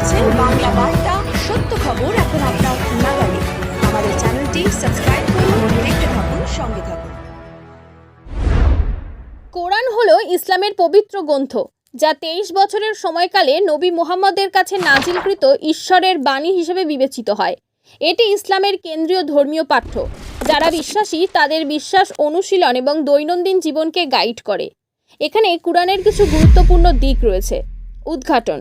দেখছেন বাংলা বার্তা, সত্য খবর এখন আপনার নাগালে। আমাদের চ্যানেলটি সাবস্ক্রাইব করুন, দেখতে থাকুন, সঙ্গে থাকুন। কোরআন হলো ইসলামের পবিত্র গ্রন্থ, যা তেইশ বছরের সময়কালে নবী মুহাম্মদের কাছে নাজিলকৃত ঈশ্বরের বাণী হিসেবে বিবেচিত হয়। এটি ইসলামের কেন্দ্রীয় ধর্মীয় পাঠ্য, যারা বিশ্বাসী তাদের বিশ্বাস, অনুশীলন এবং দৈনন্দিন জীবনকে গাইড করে। এখানে কোরআনের কিছু গুরুত্বপূর্ণ দিক রয়েছে। উদ্ঘাটন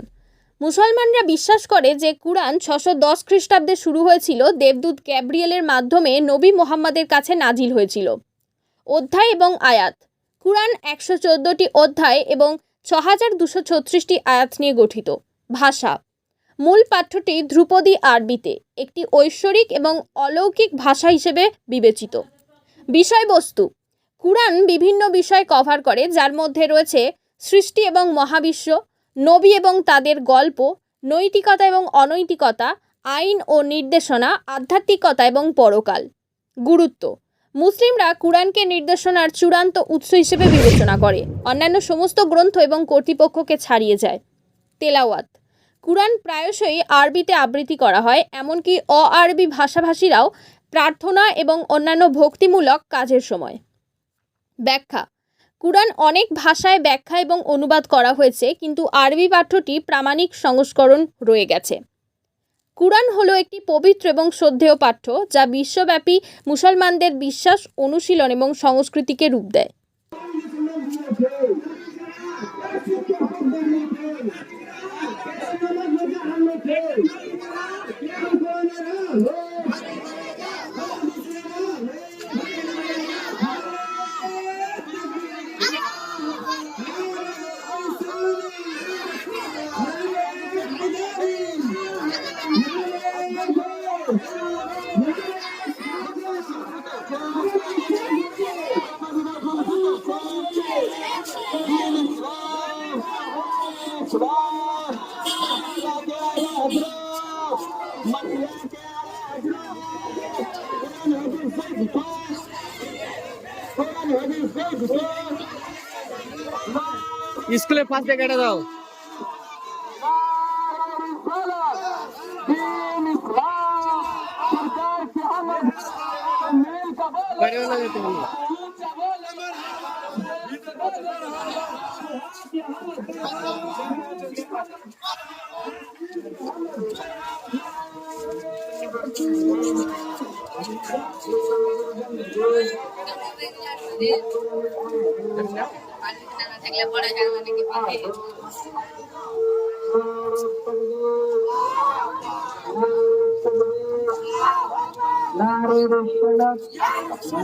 মুসলমানরা বিশ্বাস করে যে কুরআন ছশো দশ খ্রিস্টাব্দে শুরু হয়েছিল, দেবদূত গ্যাব্রিয়েলের মাধ্যমে নবী মোহাম্মদের কাছে নাজিল হয়েছিল। অধ্যায় এবং আয়াত। কুরআন একশো চোদ্দোটি অধ্যায় এবং ছ হাজার দুশো ছত্রিশটি আয়াত নিয়ে গঠিত। ভাষা। মূল পাঠ্যটি ধ্রুপদী আরবিতে, একটি ঐশ্বরিক এবং অলৌকিক ভাষা হিসেবে বিবেচিত। বিষয়বস্তু। কুরআন বিভিন্ন বিষয় কভার করে, যার মধ্যে রয়েছে সৃষ্টি এবং মহাবিশ্ব নবী এবং তাদের গল্প, নৈতিকতা এবং অনৈতিকতা, আইন ও নির্দেশনা, আধ্যাত্মিকতা এবং পরকাল। গুরুত্ব। মুসলিমরা কুরআনকে নির্দেশনার চূড়ান্ত উৎস হিসেবে বিবেচনা করে। অন্যান্য সমস্ত গ্রন্থ এবং কর্তৃপক্ষকে ছাড়িয়ে যায়। তেলাওয়াত। কুরআন প্রায়শই আরবিতে আবৃত্তি করা হয়, এমনকি অ আরবি ভাষাভাষীরাও প্রার্থনা এবং অন্যান্য ভক্তিমূলক কাজের সময়। ব্যাখ্যা। কুরআন অনেক ভাষায় ব্যাখ্যা এবং অনুবাদ করা হয়েছে, কিন্তু আরবি পাঠ্যটি প্রামাণিক সংস্করণ রয়ে গেছে। কুরআন হলো একটি পবিত্র এবং শ্রদ্ধেয় পাঠ্য, যা বিশ্বব্যাপী মুসলমানদের বিশ্বাস, অনুশীলন এবং সংস্কৃতিকে রূপ দেয়। স্কুলে ফার্স্ট কেটে দাও যেতে বলো।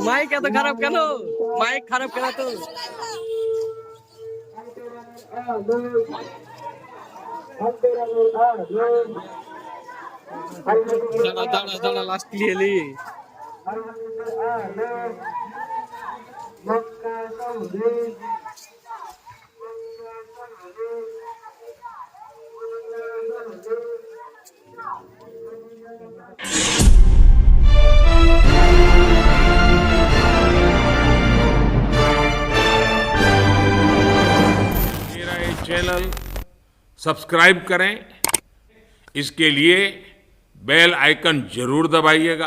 মাইক এত খারাপ কেন? মাইক খারাপ কেন তো? দাঁড়া দাঁড়া দাঁড়া লাস্ট ক্লিয়ারলি मेरा ये चैनल सब्सक्राइब करें इसके लिए बेल आइकन ज़रूर दबाइएगा।